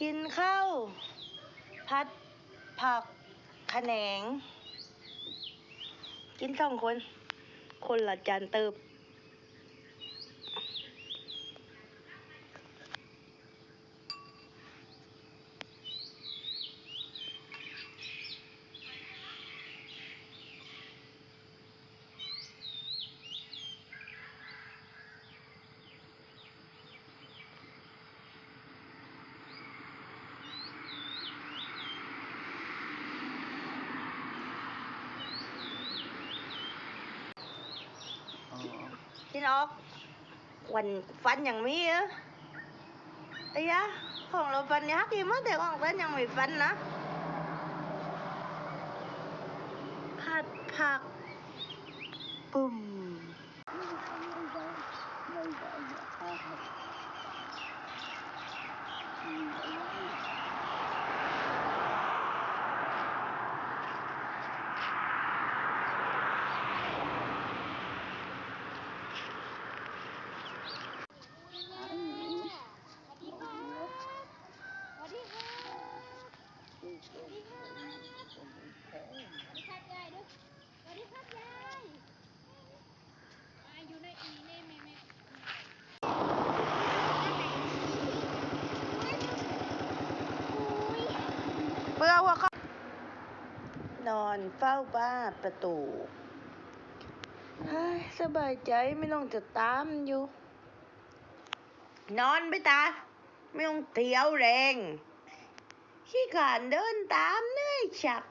กินข้าวพัดผักขแขนง กินสองคน คนละจานเติบ พี่นกวันฟันยังมีเออไอ้ยะของเราฟันยักษ์อีมั้งแต่ของฟันยังไม่ฟันนะผัดผักปุ่มเบื่อหัวข้อนอน เฝ้าบ้านประตูสบายใจไม่ต้องจะตามอยู่ นอนไปตา ไม่ต้องเที่ยวแรงขี้ขานเดินตามเหนื่อยฉับ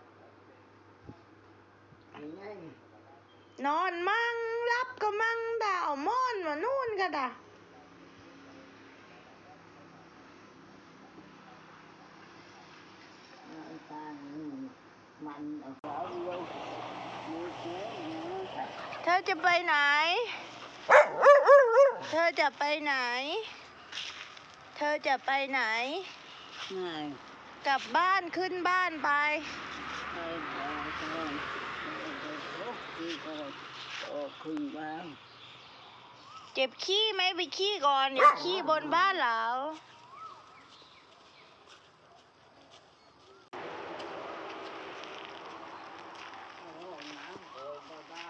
นอนมั่งรับก็มั่งดาวม่อนมานู่นก็ดามันเอาขอเดียวมี เธอจะไปไหน เธอจะไปไหน เธอจะไปไหนง่ายกลับบ้านขึ้นบ้านไปขึ้นบ้างเจ็บขี้ไหมไปขี้ก่อนเดี๋ยวขี้บนบ้านเรา โอ้น้ำโอ้มาได้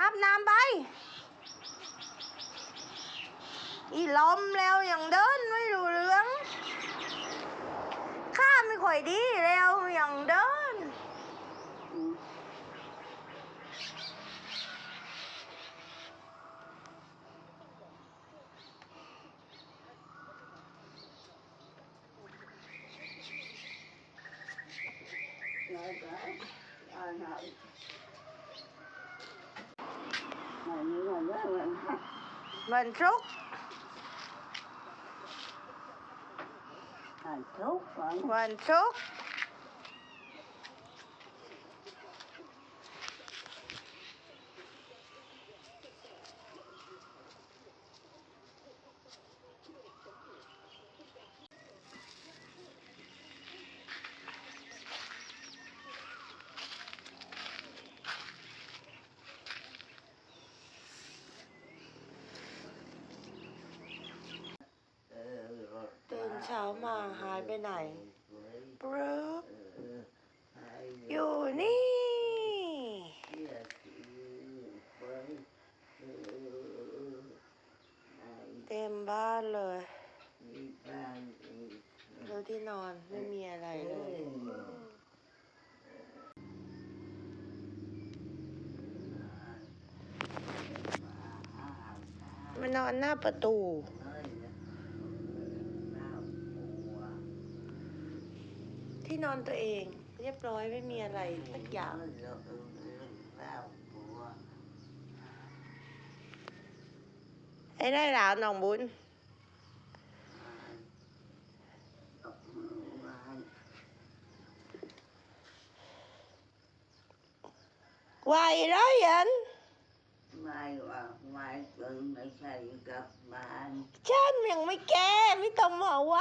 อาบ น้ำไป อีลมแล้วอยังเดินไม่รู้เรื่อง ข้าไม่ค่อยดีแล้วอยังเดินอืมได้ได้ได้ได้วันนี้วันแรกวันห้า วันศุกร์ อ่านทุกวัน วันศุกร์ เออ ตื่น เช้ามาหายไปไหนปรึกเออหายอยู่นี่เสียทีไปเออหายเต็มบ้านเลยมีบ้านอีกแล้วที่นอนไม่มีอะไรเลยมานอนหน้าประตู ที่นอนตัวเอง เรียบร้อยไม่มีอะไรสักอย่างไอ้ได้แล้วน้องบุญไหวแล้วยันไม่ว่าไม่ตื่นไม่ใช่กับบ้านฉันยังไม่แก้ไม่ต้องมาไหว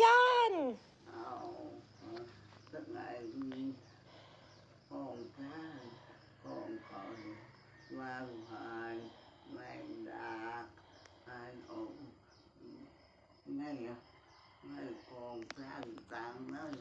ฉัน เอาสักไงมีห้องท่าห้อง คอนวางหายไม่ดาหายออกอะไม่กองสร้างตังค์เลย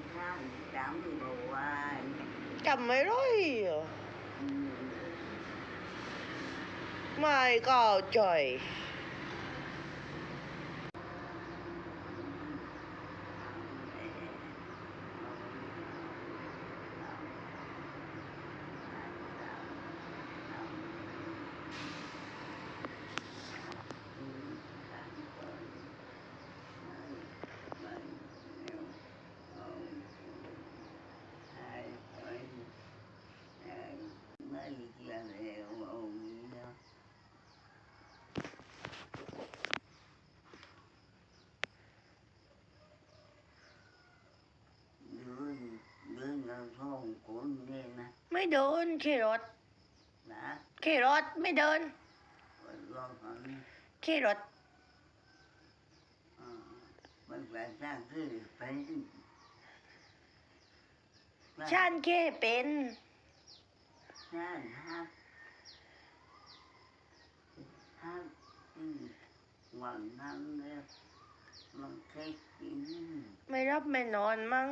คือในข้างจำที่บอกว่า จำไม่ไรอะ อืม ไม่เข้าใจ ไม่เกี่ยวแล้วเอาอย่างนี้นะ เดินเดินกันสองคนเนี่ยนะ ไม่ เดินขี่รถนะขี่รถไม่เดินวันรอบนั้นขี่รถอ่ามันแปลกสร้างคือไปฉันแค่เป็นสร้างฮักฮักอืมวันนั้นเนี่ยมันแค่กิน ไม่รับไม่นอนมั้ง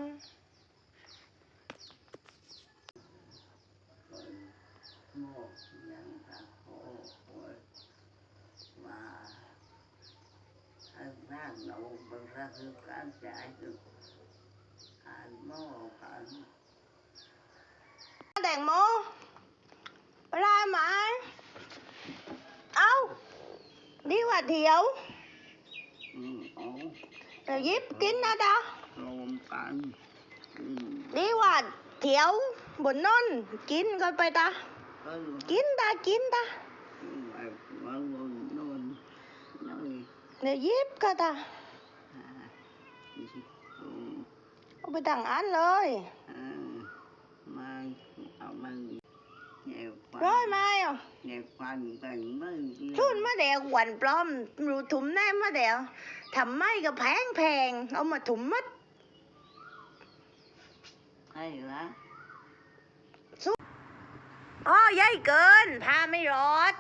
คน โมกยังตะโกโวยว่าอันนั้นเราบางครั้งคือการจ่ายคืออ่านโมกอ่านแตงโมปลาไหมเอ้าดีกว่าเถียวอืมเอาเดี๋ยวยิบกินนะจ๊ะรวมกันอืมดีกว่าเถียวบนนอนกินกันไปตาก็ รู้กินตากินตาไอ้วันวันนอนน้อยเดี๋ยวยิบก็ตาอ่าอืมเอาไปตั้ง อันเลยอ่ามาเอามันแนวควันร้อยไหมอะแนวควันกันไม่เกี่ยวชุนมะเดวหวันปลอมรู้ถุมแน่มะเดวทำไม่ก็แพงแพงๆเอามาถุมมัดใช่ละอ๋อใหญ่เกิน พาไม่รอด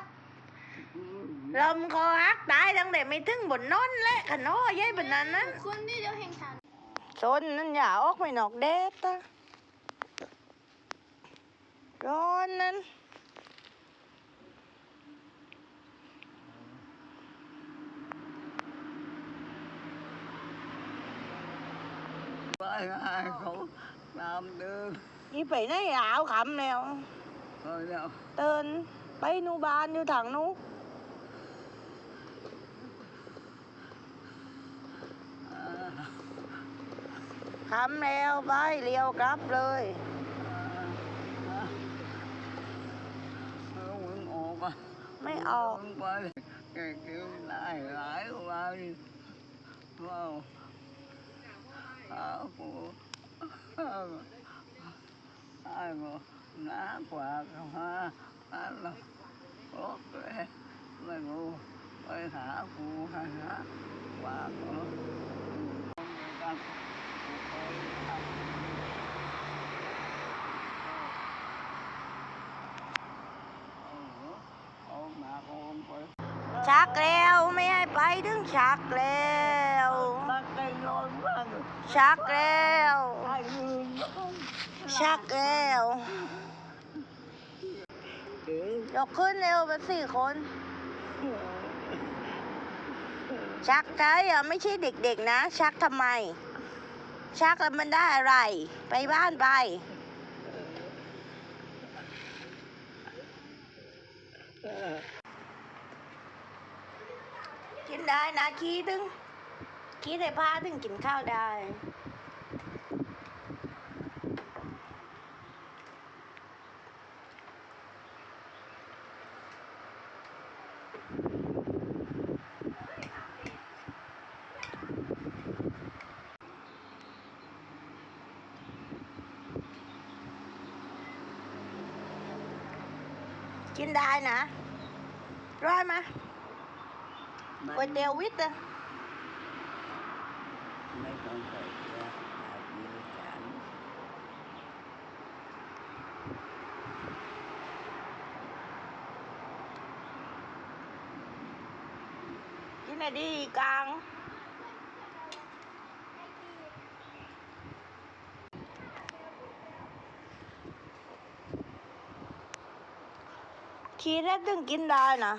อืมลมคอหักตายตั้งแต่ไม่ถึงบนนอนและขนอใหญ่บนนั้นนั้นคนที่เดียวแห่งฉันซนนั่นอย่าออกไม่นอกแดดตะร้อนนั้นไปให้เขาตามเดินนี่ไปไหนอาวขำแล้ว เฮ้ยแล้วเตือนไปนูบานอยู่ทางนู้นอ่าขำแล้วไปเลี้ยวกลับเลยเอามึงออกอะไม่ออกมึงไปแกเกี่ยวได้หลายวันว้าวอ้าวกูอ้าวอ้าวน้ากว่าเขาหาอัน ยกขึ้นเร็วไปสี่คน ชักใช่อะไม่ใช่เด็กๆนะ ชักทำไม ชักแล้วมันได้อะไร ไปบ้านไปกินได้นะขี้ถึงขี้ได้พาถึงกินข้าวได้ กินได้นะ ร้อยไหมก๋วยเตี๋ยววิทย์อะไม่ต้องใส่เกลืออาจมีจานกินไหนดีกลาง ทีแรกถึงกินได้นะ